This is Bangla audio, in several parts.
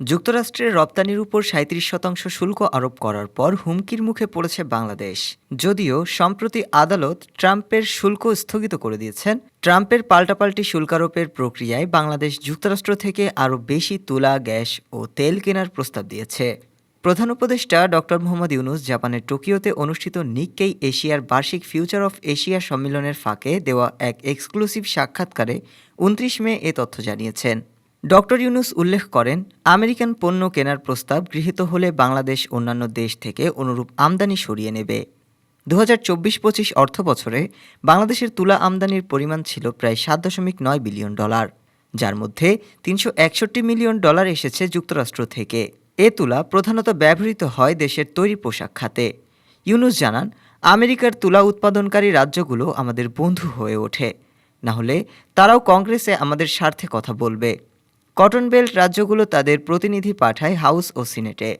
যুক্তরাষ্ট্রের রপ্তানির উপর সাঁত্রিশ শতাংশ শুল্ক আরোপ করার পর হুমকির মুখে পড়েছে বাংলাদেশ। যদিও, সম্প্রতি আদালত ট্রাম্পের শুল্ক স্থগিত করে দিয়েছেন। ট্রাম্পের পাল্টাপাল্টি শুল্কারোপের প্রক্রিয়ায় বাংলাদেশ যুক্তরাষ্ট্র থেকে আরও বেশি তুলা, গ্যাস ও তেল কেনার প্রস্তাব দিয়েছে। প্রধান উপদেষ্টা ডক্টর মোহাম্মদ ইউনুস জাপানের টোকিওতে অনুষ্ঠিত নিক্কেই এশিয়ার বার্ষিক ফিউচার অফ এশিয়া সম্মেলনের ফাঁকে দেওয়া এক এক্সক্লুসিভ সাক্ষাৎকারে উনত্রিশ মে এ তথ্য জানিয়েছেন। ডক্টর ইউনুস উল্লেখ করেন, আমেরিকান পণ্য কেনার প্রস্তাব গৃহীত হলে বাংলাদেশ অন্যান্য দেশ থেকে অনুরূপ আমদানি সরিয়ে নেবে। দু হাজার চব্বিশ পঁচিশ অর্থ বছরে বাংলাদেশের তুলা আমদানির পরিমাণ ছিল প্রায় সাত দশমিক নয় বিলিয়ন ডলার, যার মধ্যে তিনশো একষট্টি মিলিয়ন ডলার এসেছে যুক্তরাষ্ট্র থেকে। এ তুলা প্রধানত ব্যবহৃত হয় দেশের তৈরি পোশাক খাতে। ইউনুস জানান, আমেরিকার তুলা উৎপাদনকারী রাজ্যগুলো আমাদের বন্ধু হয়ে ওঠে। না হলে তারাও কংগ্রেসে আমাদের স্বার্থে কথা বলবে। কটন বেল্ট রাজ্যগুলো তাদের প্রতিনিধি পাঠায় হাউস ও সিনেটে।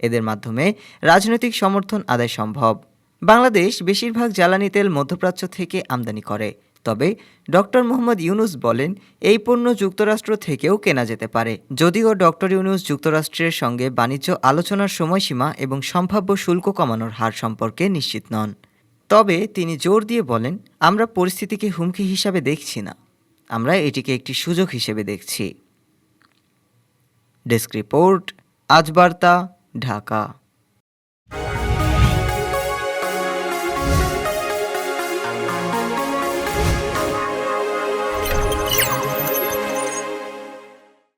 এদের মাধ্যমে রাজনৈতিক সমর্থন আদায় সম্ভব। বাংলাদেশ বেশিরভাগ জ্বালানি তেল মধ্যপ্রাচ্য থেকে আমদানি করে। তবে ডক্টর মোহাম্মদ ইউনুস বলেন, এই পণ্য যুক্তরাষ্ট্র থেকেও কেনা যেতে পারে। যদিও ডক্টর ইউনুস যুক্তরাষ্ট্রের সঙ্গে বাণিজ্য আলোচনার সময়সীমা এবং সম্ভাব্য শুল্ক কমানোর হার সম্পর্কে নিশ্চিত নন। তবে তিনি জোর দিয়ে বলেন, আমরা পরিস্থিতিকে হুমকি হিসাবে দেখছি না। আমরা এটিকে একটি সুযোগ হিসেবে দেখছি। डेस्क रिपोर्ट आज वार्ता ढाका।